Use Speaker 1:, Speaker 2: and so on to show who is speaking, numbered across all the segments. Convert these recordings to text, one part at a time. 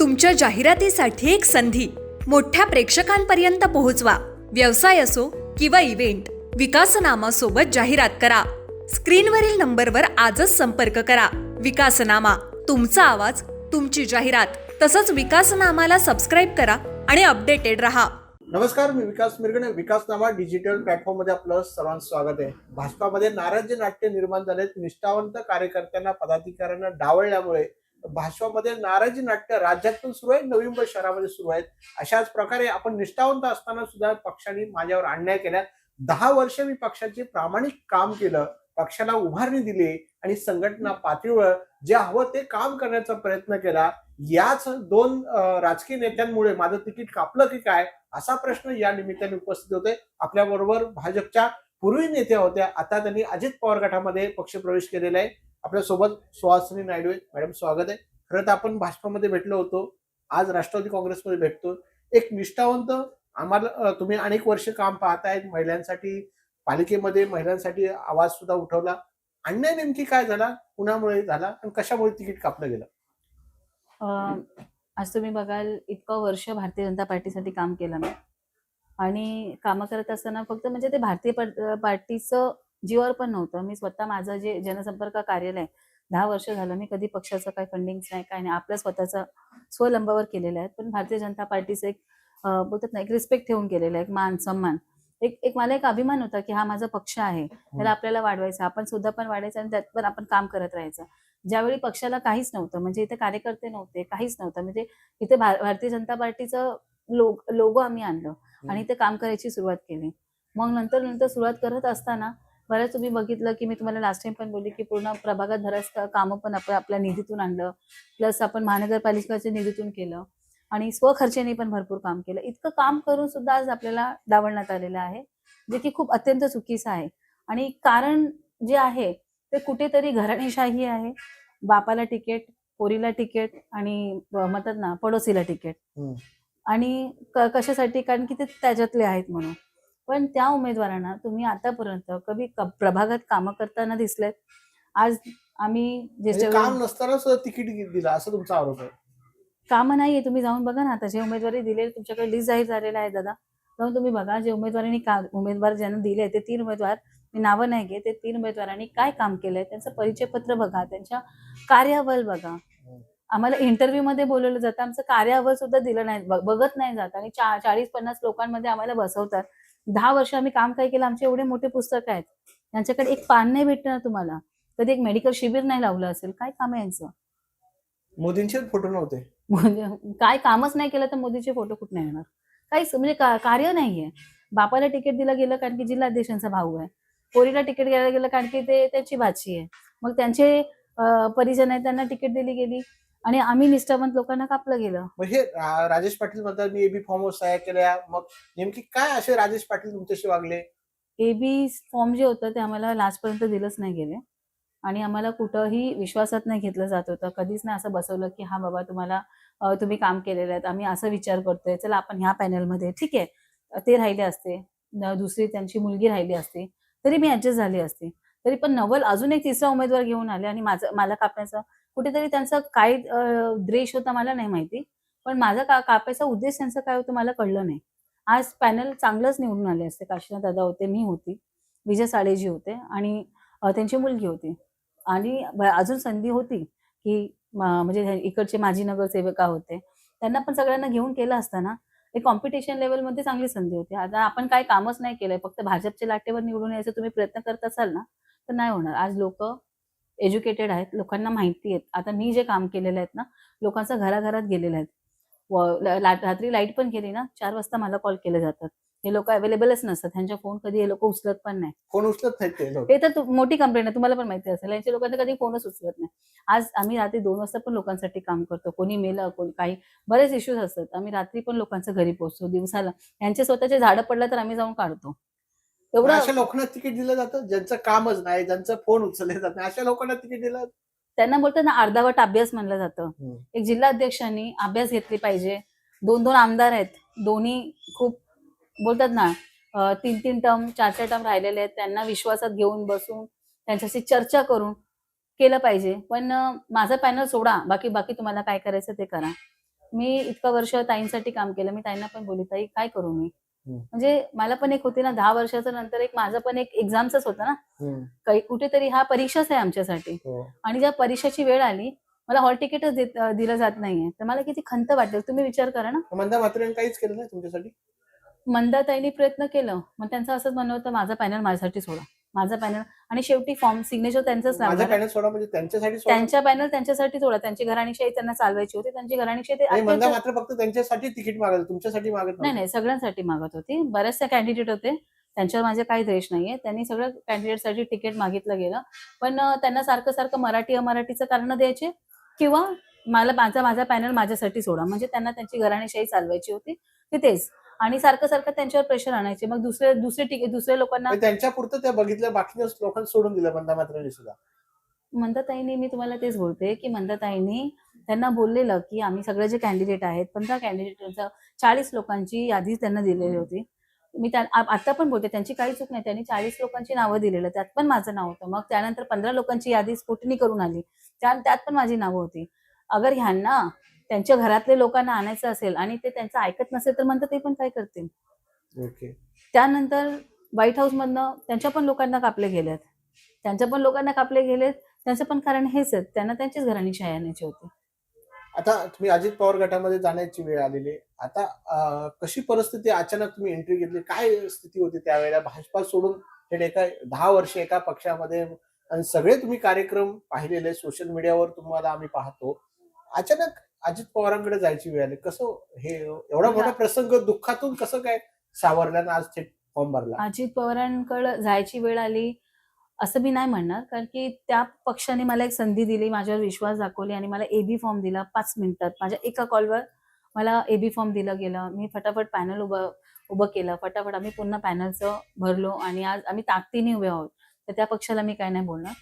Speaker 1: तुमच्या जाहिरातीसाठी एक संधी. मोठ्या प्रेक्षकांपर्यंत पोहोचवा. व्यवसाय असो किंवा इव्हेंट विकासनामा सोबत जाहिरात करा. स्क्रीनवरील नंबरवर आजच संपर्क करा. विकासनामा तुमचा आवाज तुमची जाहिरात तसंच विकासनामाला सबस्क्राईब करा आणि अपडेटेड रहा.
Speaker 2: नमस्कार मी विकास मिरगणे विकासनामा डिजिटल प्लॅटफॉर्ममध्ये आपलं सर्वांचं स्वागत आहे. भाजपामध्ये नाराजी नाट्य निर्माण झालेत. निष्ठावंत कार्यकर्त्यांना पदाधिकाऱ्यांना डावळल्यामुळे भाषवामध्ये नाराजी नाट्य राज्यातून सुरू आहे नवी मुंबई शहरामध्ये सुरू आहेत. अशाच प्रकारे आपण निष्ठावंत असताना सुद्धा पक्षाने माझ्यावर अन्याय केला. दहा वर्ष मी पक्षाचे प्रामाणिक काम केलं पक्षाला उभारणी दिली आणि संघटना पातळीवर जे हवं ते काम करण्याचा प्रयत्न केला. याच दोन राजकीय नेत्यांमुळे माझं तिकीट कापलं की काय असा प्रश्न या निमित्ताने उपस्थित होते आपल्या बरोबर भाजपच्या पूर्वी नेत्या होत्या. आता त्यांनी अजित पवार गटामध्ये पक्षप्रवेश केलेला आहे. आपल्यासोबत सुहासिनी नायडू आहेत. मॅडम स्वागत आहे. खरं तर आपण भाजपामध्ये भेटलो होतो. आज राष्ट्रवादी काँग्रेसमध्ये भेटतो. एक निष्ठावंत आम्हाला तुम्ही अनेक वर्ष काम पाहतायत महिलांसाठी पालिकेमध्ये महिलांसाठी आवाज सुद्धा उठवला. अन्याय नेमकी काय झाला? कुणामुळे झाला? आणि कशामुळे तिकीट कापलं गेलं?
Speaker 3: आज तुम्ही बघाल इतकं वर्ष भारतीय जनता पार्टीसाठी काम केलं मी आणि कामं करत असताना फक्त म्हणजे ते भारतीय पार्टीचं जीवावर पण नव्हतं. मी स्वतः माझं जे जनसंपर्क कार्यालय दहा वर्ष झालं मी कधी पक्षाचं काही फंडिंग नाही काय नाही आपल्या स्वतःचं स्वलंबावर केलेलं आहे. पण भारतीय जनता पार्टीचं एक बोलतात ना एक रिस्पेक्ट ठेवून केलेलं आहे एक मान सन्मान. एक एक मला एक अभिमान होता की हा माझा पक्ष आहे. त्याला आपल्याला वाढवायचा आपण सुद्धा पण वाढायचं आणि त्यात पण आपण काम करत राहायचं. ज्यावेळी पक्षाला काहीच नव्हतं म्हणजे इथे कार्यकर्ते नव्हते काहीच नव्हतं म्हणजे इथे भार- भारतीय जनता पार्टीचं लोग लोगो आम्ही आणलं आणि ते काम करायची सुरुवात केली. मग नंतर नंतर सुरुवात करत असताना बऱ्याच तुम्ही बघितलं की मी तुम्हाला लास्ट टाइम पण बोलली की पूर्ण प्रभागात बऱ्याच का- कामं पण आपण आपल्या निधीतून आणलं. प्लस आपण महानगरपालिकेच्या निधीतून केलं. आणि स्वखर्चाने पण भरपूर काम केलं. इतकं काम करून सुद्धा आज आपल्याला डावलण्यात आलेलं आहे जे की खूप अत्यंत चुकीचं आहे. आणि कारण जे आहे ते कुठेतरी घराणेशाही आहे. बापाला तिकीट पोरीला तिकीट आणि म्हणतात ना पडोसीला तिकीट. आणि कशासाठी? कारण की ते त्याच्यातले आहेत म्हणून. पण त्या उमेदवारांना तुम्ही आतापर्यंत कधी प्रभागात कामं करताना दिसलेत? आज आम्ही
Speaker 2: म्हणजे काम नसताना सुद्धा तिकीट दिलं असं तुमचा आरोप आहे.
Speaker 3: कामं नाहीये तुम्ही जाऊन बघा ना आता. जे उमेदवारी दिले तुमच्याकडे लिस्ट जाहीर झालेला आहे दादा. जाऊन तुम्ही बघा जे उमेदवारांनी का उमेदवार ज्यांना दिले ते तीन उमेदवार मी नावं नाही घेत ते तीन उमेदवारांनी काय काम केलंय? त्यांचं परिचयपत्र बघा त्यांच्या कार्यावल बघा. आम्हाला इंटरव्ह्यू मध्ये बोलवलं जातं आमचं कार्यावल सुद्धा दिलं नाही बघ- बघत नाही जात. आणि चाळीस पन्नास लोकांमध्ये आम्हाला बसवतात. दहा वर्ष आम्ही काम काय केलं आमचे एवढे मोठे पुस्तक आहेत. त्यांच्याकडे एक पान नाही भेटणार तुम्हाला. कधी एक मेडिकल शिबिर नाही लावलं असेल काय काम आहे यांचं?
Speaker 2: मोदींचे फोटो नव्हते.
Speaker 3: काय कामच नाही केलं तर मोदीचे फोटो कुठे येणार? काहीच म्हणजे का- कार्य नाहीये. बापाला तिकीट दिलं गेलं कारण की जिल्हाध्यक्षांचा भाऊ आहे. पोरीला तिकीट घ्यायला गेलं कारण की ते त्याची भाची आहे. मग त्यांचे परिजन आहेत त्यांना तिकीट दिली गेली. आणि आम्ही निष्ठावंत लोकांना कापलं गेलं.
Speaker 2: मग हे रा- राजेश पाटील म्हणतात मी एबी फॉर्म सह्या केल्या. मग नेमकी काय असे राजेश पाटील तुमच्याशी वागले?
Speaker 3: एबी फॉर्म जे होतं ते आम्हाला लास्टपर्यंत दिलंच नाही गेले. आणि आम्हाला कुठंही विश्वासात नाही घेतलं जात होतं. कधीच नाही असं बसवलं की हा बाबा तुम्हाला अं, तुम्ही काम केलेलं आहे. आम्ही असं विचार करतोय. चला आपण ह्या पॅनलमध्ये. ठीक आहे. ते राहिले असते. न- दुसरी त्यांची मुलगी राहिली असती. तरी मी ऍडजस्ट झाली असते. तरी पण नवल अजून एक तिसरा उमेदवार घेऊन आले आणि माझं मला कापण्याचा कुठेतरी त्यांचा काय द्वेष होता मला नाही माहिती. पण माझा का कापायचा उद्देश त्यांचा काय होतं मला कळलं नाही. आज पॅनल चांगलंच निवडून आले असते. काशीनाथ दादा होते मी होती. विजय साळेजी होते आणि त्यांची मुलगी होती. आणि अजून संधी होती की म्हणजे इकडचे माजी नगरसेविका होते. त्यांना पण सगळ्यांना घेऊन केलं असताना एक कॉम्पिटिशन लेवलमध्ये चांगली संधी होती. आता आपण काय कामच नाही केलंय. फक्त भाजपच्या लाटेवर निवडून यायचं तुम्ही प्रयत्न करत असाल ना तर नाही होणार. आज लोक एज्युकेटेड आहेत लोकांना माहिती आहेत. आता मी जे काम केलेलं आहेत ना लोकांचं घराघरात गेलेलं आहेत. रात्री लाइट पण गेली ना चार वाजता मला कॉल केले जातात. हे लोक अवेलेबलच नसतात त्यांच्या फोन कधी हे लोक उचलत पण नाही.
Speaker 2: कोण उचलत नाहीत ते
Speaker 3: हे तर मोठी कंप्लेंट आहे तुम्हाला पण माहिती असेल. यांच्या लोकांना कधी फोनच उचलत नाही. आज आम्ही रात्री दोन वाजता पण लोकांसाठी काम करतो. कोणी मेलं कोणी काही बरेच इश्यूज असतात. आम्ही रात्री पण लोकांच्या घरी पोहोचतो. दिवसाला यांचे स्वतःचे झाडं पडलं तर आम्ही जाऊन काढतो. एवढं
Speaker 2: अशा लोकांना तिकीट दिलं जातं ज्यांचं कामच नाही ज्यांचं फोन उचलले जात नाही अशा लोकांना तिकीट दिलं
Speaker 3: त्यांना बोलतात ना अर्धावट अभ्यास म्हणलं जातं. एक जिल्हाध्यक्षांनी अभ्यास घेतली पाहिजे. दोन दोन आमदार आहेत दोन्ही खूप बोलतात ना तीन तीन टर्म चार चार टर्म राहिलेले आहेत त्यांना विश्वासात घेऊन बसून त्यांच्याशी चर्चा करून केलं पाहिजे. पण माझा पॅनल सोडा बाकी बाकी तुम्हाला काय करायचं ते करा. मी इतकं वर्ष ताईंसाठी काम केलं मी ताईंना पण बोलली ताई काय करू मी. म्हणजे मला पण एक होती ना दहा वर्षाचं नंतर एक माझं पण एक एक्झामच होतं ना. काही कुठेतरी हा परीक्षाच आहे आमच्यासाठी.
Speaker 2: हो.
Speaker 3: आणि ज्या परीक्षेची वेळ आली मला हॉल तिकीटच दिलं जात नाहीये. तर मला किती खंत वाटेल. तुम्ही विचार करा ना.
Speaker 2: मंदा म्हात्रेने काहीच केलं नाही तुमच्यासाठी?
Speaker 3: मंदाताईंनी प्रयत्न केलं. मग त्यांचं असंच म्हणणं होतं माझा पॅनल माझ्यासाठी सोडा. माझा पॅनल आणि शेवटी फॉर्म सिग्नेचर त्यांचंच
Speaker 2: माझं
Speaker 3: लागणार
Speaker 2: पॅनल सोडा म्हणजे त्यांच्यासाठी सोडा.
Speaker 3: त्यांच्या पॅनल त्यांच्यासाठी सोडा. त्यांची घराणीशाही त्यांना चालवायची होती. त्यांची घराणीशाही ते
Speaker 2: आणि मंदा
Speaker 3: अत्यंत-
Speaker 2: मात्र फक्त त्यांच्यासाठी तिकीट तुमच्यासाठी मागत
Speaker 3: नाही. नाही सगळ्यांसाठी मागत होती. बऱ्याचशा कॅन्डिडेट होते. त्यांच्यावर माझे काही द्वेष नाहीये. त्यांनी सगळ्या कॅन्डिडेटसाठी तिकीट मागितलं गेलं. पण अं, त्यांना सारखं सारखं मराठी अमराठीचं कारण द्यायचे. किंवा मला माझा माझा पॅनल माझ्यासाठी सोडा. म्हणजे त्यांना त्यांची घराणीशाही चालवायची होती. ते तेच. आणि सारखं सारखं त्यांच्यावर प्रेशर आणायचे. मग दुसरे दुसरे दुसऱ्या लोकांना
Speaker 2: त्यांच्या पुरतं त्या बघितल्या बाकी लोकांना सोडून दिलं मंदा मात्रेने सुद्धा.
Speaker 3: मंदाताईंनी मी तुम्हाला तेच बोलते की मंदाताईंनी त्यांना बोललेलं की आम्ही सगळे जे कॅन्डिडेट आहेत पंधरा कॅन्डिडेट चाळीस लोकांची यादी त्यांना दिलेली होती. मी आता पण बोलते त्यांची काही चूक नाही. त्यांनी चाळीस लोकांची नावं दिलेलं त्यात पण माझं नाव होतं. मग त्यानंतर पंधरा लोकांची यादी स्फोटणी करून आली. त्या त्यात पण माझी नावं होती. अगर ह्यांना त्यांच्या घरातले लोकांना आणायचं असेल आणि ते त्यांचं ऐकत नसेल तर म्हणतात ते पण काय करतील?
Speaker 2: ओके.
Speaker 3: त्यानंतर व्हाईट हाऊसमधनं त्यांच्या पण लोकांना कापले गेलेत. त्यांच्या पण लोकांना कापले गेलेत. त्यांचं पण कारण हेच आहे त्यांना त्यांचीच घराणी शाही आणायची होती.
Speaker 2: आता तुम्ही अजित पवार गटामध्ये जाण्याची वेळ आलेली. आता कशी परिस्थिती अचानक तुम्ही एंट्री घेतली. काय स्थिती होती त्यावेळेला? भाजपा सोडून थेट एका दहा वर्ष एका पक्षामध्ये आणि सगळे तुम्ही कार्यक्रम पाहिलेले सोशल मीडियावर तुम्हाला आम्ही पाहतो. अचानक अजित पवारांकडे जायची वेळ आली. कसं हे एवढा मोठा प्रसंग दुःखातून कसं काय सावरल्यानं आज थेट फॉर्म भरला?
Speaker 3: अजित पवारांकडे जायची वेळ आली असं मी नाही म्हणणार कारण की त्या पक्षाने मला एक संधी दिली माझ्यावर विश्वास दाखवली आणि मला एबी फॉर्म दिला पाच मिनिटात. माझ्या एका कॉलवर मला एबी फॉर्म दिला गेला. मी फटाफट पॅनल उभं उभं केलं. फटाफट आम्ही पुन्हा पॅनलचं भरलो आणि आज आम्ही ताकदीने उभे आहोत. तर त्या पक्षाला मी काय नाही बोलणार.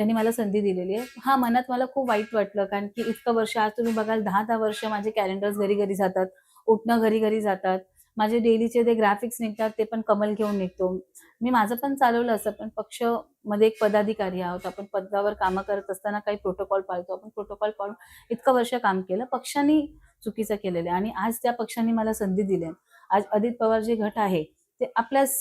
Speaker 3: त्यांनी मला संधी दिलेली आहे. हा मनात मला खूप वाईट वाटलं कारण की इतकं वर्ष आज तुम्ही बघाल दहा दहा वर्ष माझे कॅलेंडर्स घरी घरी जातात उठणं घरी घरी जातात. माझे डेलीचे ते ग्राफिक्स निघतात ते पण कमल घेऊन निघतो. मी माझं पण चालवलं असं पण पक्षमध्ये एक पदाधिकारी आहोत. आपण पदावर कामं करत असताना काही प्रोटोकॉल पाळतो. आपण प्रोटोकॉल पाळून इतकं वर्ष काम केलं. पक्षांनी चुकीचं केलेलं आहे. आणि आज त्या पक्षांनी मला संधी दिली. आज अजित पवार जे गट आहे ते आपल्याच.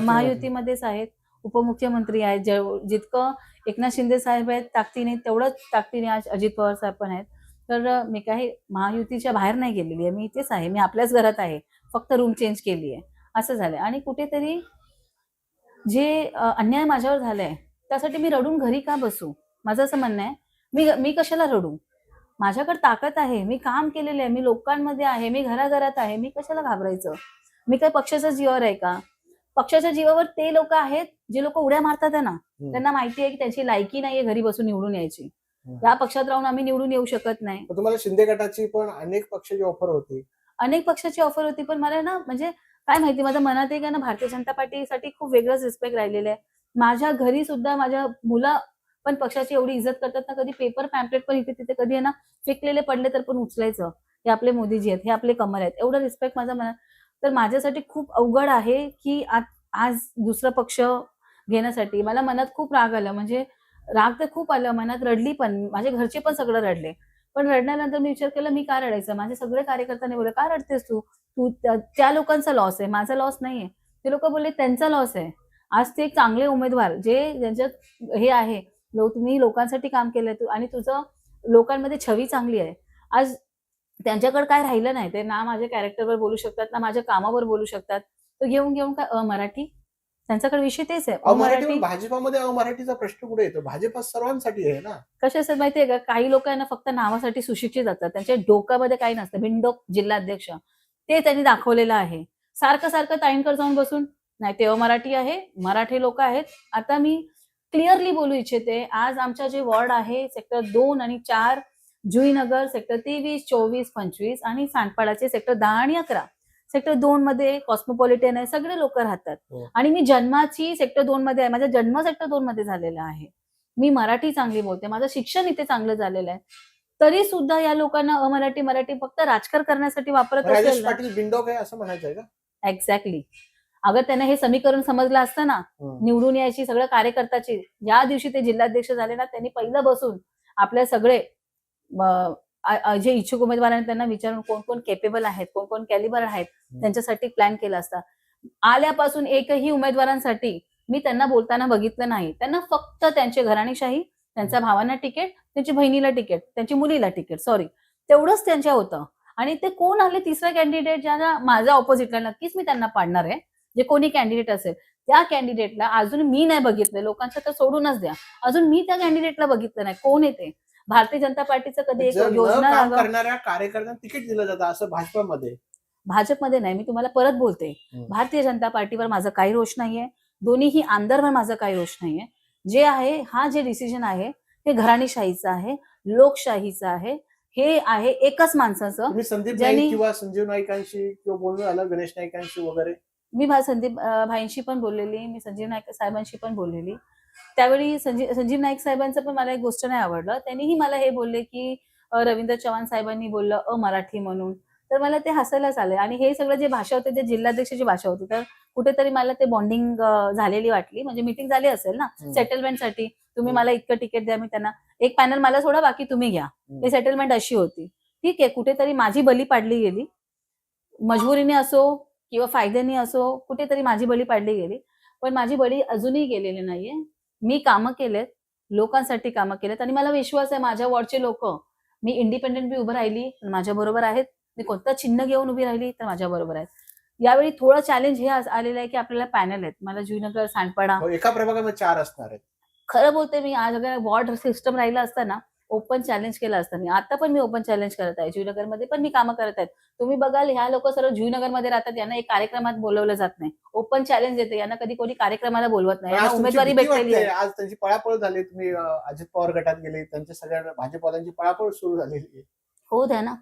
Speaker 3: महायुतीमध्येच आहेत. उपमुख्यमंत्री आहेत. जे- जितकं एकनाथ शिंदे साहेब आहेत ताकदीने तेवढंच ताकदीने आज अजित पवार साहेब पण आहेत. तर मी काही महायुतीच्या बाहेर नाही गेलेली आहे. मी इथेच आहे. मी आपल्याच घरात आहे. फक्त रूम चेंज केली आहे. असं झालंय. आणि कुठेतरी जे अन्याय माझ्यावर झालाय त्यासाठी मी रडून घरी का बसू? माझं असं म्हणणं आहे. मी मी कशाला रडू? माझ्याकडे ताकद आहे. मी काम केलेलं आहे. मी लोकांमध्ये आहे. मी घराघरात आहे. मी कशाला घाबरायचं? मी काय पक्षाच्या जीवावर आहे का? पक्षाच्या जीवावर ते लोक आहेत जे लोक उड्या मारतात ना त्यांना माहिती आहे की त्यांची लायकी नाहीये घरी बसून निवडून यायची. या पक्षात राहून आम्ही निवडून येऊ शकत नाही.
Speaker 2: तुम्हाला शिंदे गटाची पण अनेक पक्षाची ऑफर होती.
Speaker 3: अनेक पक्षाची ऑफर होती पण मला ना म्हणजे काय माहिती माझ्या मनात आहे का ना भारतीय जनता पार्टीसाठी खूप वेगळंच रिस्पेक्ट राहिलेलं आहे. माझ्या घरी सुद्धा माझ्या मुलं पण पक्षाची एवढी इज्जत करतात ना कधी पेपर पॅम्पलेट पण इथे तिथे कधी आहे ना फेकलेले पडले तर पण उचलायचं. हे आपले मोदीजी आहेत हे आपले कमल आहेत एवढं रिस्पेक्ट माझ्या मनात. तर माझ्यासाठी खूप अवघड आहे की आज दुसरा पक्ष घेण्यासाठी. मला मनात खूप राग आला. म्हणजे राग तर खूप आलं मनात रडली पण. माझे घरचे पण सगळं रडले. पण रडल्यानंतर मी विचार केला मी का रडायचं? माझे सगळे कार्यकर्त्यांनी बोलले का रडतेस तू? तू त्या- लोकांचा लॉस आहे. माझा लॉस नाहीये. ते लोक बोलले त्यांचा लॉस आहे. आज ते एक चांगले उमेदवार जे ज्यांच्यात हे आहे लो तुम्ही लोकांसाठी काम केलंय तू आणि तुझं लोकांमध्ये छवी चांगली आहे. आज त्यांच्याकडे काय राहिलं नाही. ते ना माझ्या कॅरेक्टरवर बोलू शकतात ना माझ्या कामावर बोलू शकतात. तर घेऊन घेऊन काय मराठी त्यांच्याकडे विषय तेच आहे.
Speaker 2: भाजपामध्ये अमराठीचा प्रश्न कुठे येतो? भाजपा सर्वांसाठी आहे ना.
Speaker 3: कसे असतात माहितीये का? काही लोक ना फक्त नावासाठी सुशिक्षित जातात त्यांच्या डोक्यामध्ये काही नसतं. बिंडोक जिल्हाध्यक्ष. ते त्यांनी दाखवलेलं आहे. सारखं सारखं ताईंकडे जाऊन बसून नाही ते मराठी आहे. मराठी लोक आहेत. आता मी क्लिअरली बोलू इच्छिते. आज आमच्या जे वॉर्ड आहे सेक्टर दोन आणि चार जुईनगर सेक्टर तेवीस चोवीस पंचवीस आणि सांडपाडाचे सेक्टर दहा आणि अकरा. सेक्टर दोन मध्ये कॉस्मोपॉलिटन आहे सगळे लोक राहतात.
Speaker 2: हो.
Speaker 3: आणि मी जन्माची सेक्टर दोन मध्ये आहे माझा जन्म सेक्टर दोन मध्ये झालेला आहे. मी मराठी चांगली बोलते माझं शिक्षण इथे चांगलं झालेलं आहे. तरी सुद्धा या लोकांना अमराठी मराठी फक्त राजकारण करण्यासाठी वापरत असेल
Speaker 2: असं म्हणायचं का?
Speaker 3: एक्झॅक्टली अगर त्यांना हे समीकरण समजलं असतं ना. निवडून यायची सगळ्या कार्यकर्त्याची. ज्या दिवशी ते जिल्हाध्यक्ष झाले ना त्यांनी पहिलं बसून आपल्या सगळे जे इच्छुक उमेदवार आहेत त्यांना विचारून कोण कोण केपेबल आहेत कोण कोण कॅलिबर आहेत त्यांच्यासाठी प्लॅन केला असता. आल्यापासून एकही उमेदवारांसाठी मी त्यांना बोलताना बघितलं नाही. त्यांना फक्त त्यांचे घराणेशाही त्यांच्या भावांना तिकीट त्यांची बहिणीला तिकीट त्यांची मुलीला तिकीट सॉरी तेवढंच त्यांच्या होतं. आणि ते कोण आले तिसरा कॅन्डिडेट ज्यांना माझ्या ऑपोजिटला नक्कीच मी त्यांना पाडणार आहे. जे कोणी कॅन्डिडेट असेल त्या कॅन्डिडेटला अजून मी नाही बघितलं. लोकांचं तर सोडूनच द्या. अजून मी त्या कॅन्डिडेटला बघितलं नाही. कोण येते भारतीय जनता पार्टीचं कधी एक योजना
Speaker 2: करणाऱ्या कार्यकर्त्यांना तिकीट दिलं जातं असं भाजपमध्ये.
Speaker 3: भाजपमध्ये नाही मी तुम्हाला परत बोलते. भारतीय जनता पार्टीवर माझं काही रोष नाहीये. दोन्हीही आमदारवर माझं काही रोष नाहीये. जे आहे हा जे डिसिजन आहे हे घराणेशाहीचं आहे लोकशाहीचं आहे हे आहे एकच माणसाचं.
Speaker 2: संदीप किंवा संजीव नाईकांशी किंवा बोलणं झालं गणेश नाईकांशी वगैरे?
Speaker 3: मी संदीप भाईंशी पण बोललेली मी संजीव नाईक साहेबांशी पण बोललेली. त्यावेळी संजीव संजीव नाईक साहेबांचं पण मला एक गोष्ट नाही आवडलं. त्यांनीही मला हे बोलले की अं, रवींद्र चव्हाण साहेबांनी बोललं अमराठी म्हणून. तर मला ते हसायलाच आले. आणि हे सगळं जे भाषा होते ते जिल्हाध्यक्षाची भाषा होती. तर कुठेतरी मला ते बॉन्डिंग झालेली वाटली. म्हणजे मीटिंग झाली असेल ना. सेटलमेंटसाठी तुम्ही. मला इतकं तिकीट द्या मी त्यांना एक पॅनल मला सोडा बाकी तुम्ही घ्या. हे सेटलमेंट अशी होती. ठीक आहे कुठेतरी माझी बली पाडली गेली. मजबुरीने असो किंवा फायद्याने असो कुठेतरी माझी बळी पाडली गेली. पण माझी बळी अजूनही गेलेली नाहीये. मी कामं केलेत लोकांसाठी कामं केलेत आणि मला विश्वास आहे माझ्या वॉर्डचे लोक मी इंडिपेंडेंट बी उभं राहिली माझ्या बरोबर आहेत. मी कोणतं चिन्ह घेऊन उभी राहिली तर माझ्या बरोबर आहेत. यावेळी थोडं चॅलेंज हे आलेलं आहे की आपल्याला पॅनल आहेत. मला जुईनगर सांडपाडा.
Speaker 2: हो, एका प्रभागामध्ये चार असणार आहेत.
Speaker 3: खरं बोलते मी आज अगर वॉर्ड सिस्टम राहिला असता ना ओपन चॅलेंज केलं असतं. मी आता पण मी ओपन चॅलेंज करत आहे. जुईनगरमध्ये पण मी कामं करत आहेत. तुम्ही बघाल ह्या लोक सर्व जुईनगरमध्ये राहतात. यांना एक कार्यक्रमात बोलवलं जात नाही. ओपन चॅलेंज येते यांना कधी कोणी कार्यक्रमाला बोलवत नाही. यांना उमेदवारी भेटलेली. आहे.
Speaker 2: आज त्यांची पळापळ झाली. तुम्ही अजित पवार गटात गेले. त्यांच्या सगळ्या भाजपवाल्यांची पळापळ सुरू झालेली
Speaker 3: हो द्या ना.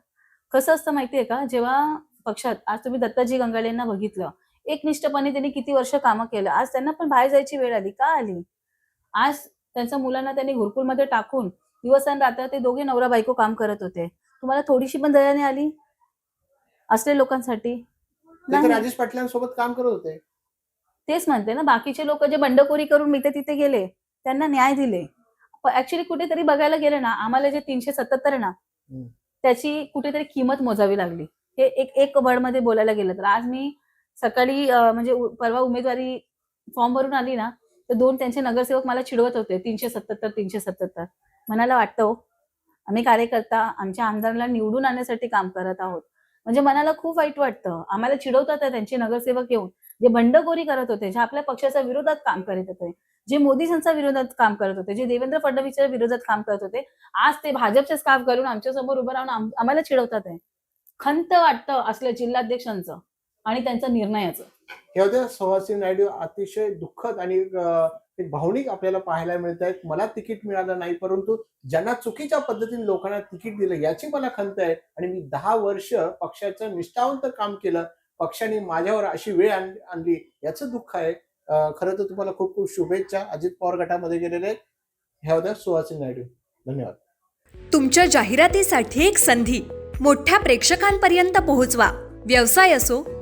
Speaker 3: कसं असतं माहितीये का? जेव्हा पक्षात आज तुम्ही दत्ताजी गंगाळेंना बघितलं. एकनिष्ठपणे त्यांनी किती वर्ष कामं केलं. आज त्यांना पण बाहेर जायची वेळ आली. का आली? आज त्यांच्या मुलांना त्यांनी घुरकुलमध्ये टाकून दिवस आणि रात्र ते दोघे नवरा बायको काम करत होते. तुम्हाला थोडीशी पण दया नाही आली? असले लोकांसाठी?
Speaker 2: ते तर
Speaker 3: नाही.
Speaker 2: राजेश पाटलांसोबत काम करत होते.
Speaker 3: तेच म्हणते ना बाकीचे लोक जे बंडखोरी करून इथे तिथे गेले त्यांना न्याय दिले. ऍक्च्युली कुठेतरी बघायला गेलं ना आम्हाला जे तीनशे सत्याहत्तर ना
Speaker 2: हम्म.
Speaker 3: त्याची कुठेतरी किंमत मोजावी लागली. हे एक एक वर्डमध्ये बोलायला गेलं तर. आज मी सकाळी अं, म्हणजे उ- परवा उमेदवारी फॉर्म भरून आली ना तर दोन त्यांचे नगरसेवक मला चिडवत होते तीनशे सत्याहत्तर तीनशे सत्याहत्तर मनाला वाटतं आम्ही कार्यकर्ता आमच्या आमदारला निवडून आणण्यासाठी काम करत आहोत. म्हणजे मनाला खूप वाईट वाटतं. आम्हाला चिडवतात त्यांचे नगरसेवक येऊन जे बंडखोरी करत होते जे आपल्या पक्षाच्या विरोधात काम करत होते जे मोदींच्या विरोधात काम करत होते जे देवेंद्र फडणवीसच्या विरोधात काम करत होते आज ते भाजपचेच काम करून आमच्यासमोर उभं राहून आम्हाला चिडवतात आहे. खंत वाटतं असल्या जिल्हाध्यक्षांचं. आणि त्यांच्या निर्णयाचं.
Speaker 2: हे होते सुहासिनी नायडू अतिशय दुःखद आणि एक भावनिक आपल्याला पाहायला मिळत आहेत. मला तिकीट मिळालं नाही परंतु ज्यांना चुकीच्या पद्धतीने लोकांना तिकीट दिलं याची मला खंत आहे. आणि मी दहा वर्ष पक्षाचं निष्ठावंत काम केलं. पक्षाने माझ्यावर अशी वेळ आण- आणली याचं दुःख आहे. खरं तर तुम्हाला खूप खूप शुभेच्छा. अजित पवार गटामध्ये गेलेले आहेत. ह्या होत्या सुहासिनी नायडू. धन्यवाद.
Speaker 1: तुमच्या जाहिरातीसाठी एक संधी. मोठ्या प्रेक्षकांपर्यंत पोहोचवा. व्यवसाय असो